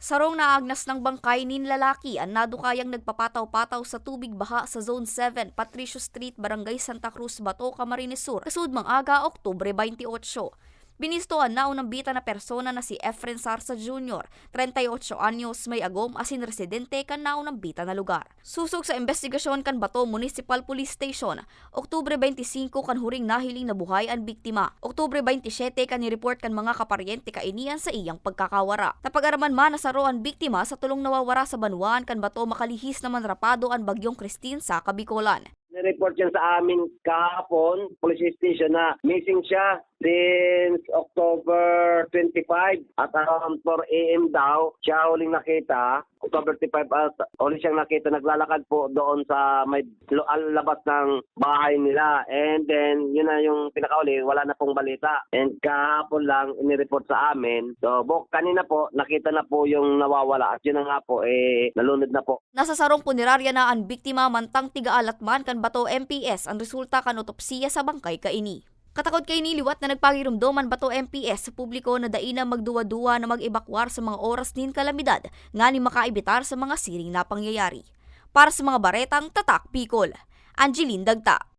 Sarong naagnas ng bangkay nin lalaki ang nadukayang nagpapataw-pataw sa tubig baha sa Zone 7, Patricio Street, Barangay Santa Cruz, Bato, Camarines Sur, kasud mang aga, Oktubre 28. Binistoan na unang bita na persona na si Efren Sarsa Jr., 38 anyos, may agom asin residente kan naunang bita na lugar. Susog sa investigasyon kan Bato Municipal Police Station, Oktubre 25 kan huring nahiling na buhay ang biktima. Oktubre 27 kan ni-report kan mga kaparyente kainian sa iyang pagkakawara. Napag-araman man na saro ang biktima sa tulong nawawara sa Banuan kan Bato makalihis naman rapado ang bagyong Christine sa Kabikolan. Nireport yan sa amin kahapon, police station na missing siya since October 25 at around 4 a.m. daw siya huling nakita. October 25 at huli siyang nakita naglalakad po doon sa may labas ng bahay nila. And then yun na yung pinakauli, wala na pong balita. And kahapon lang inireport sa amin. So bo, kanina po nakita na po yung nawawala at yun na nga po eh nalunod na po. Nasa sarong punerarya na ang biktima mantang tiga-alatman kan Bato MPS ang resulta kan otopsiya sa bangkay kaini. Katakot kay niliwat na nagpagirumdoman Bato MPS sa publiko na daina magduwa-duwa na mag-ebakwar sa mga oras nin kalamidad nga ni makaibitar sa mga siring na pangyayari. Para sa mga baretang Tatak Bicol, Angeline Dagta.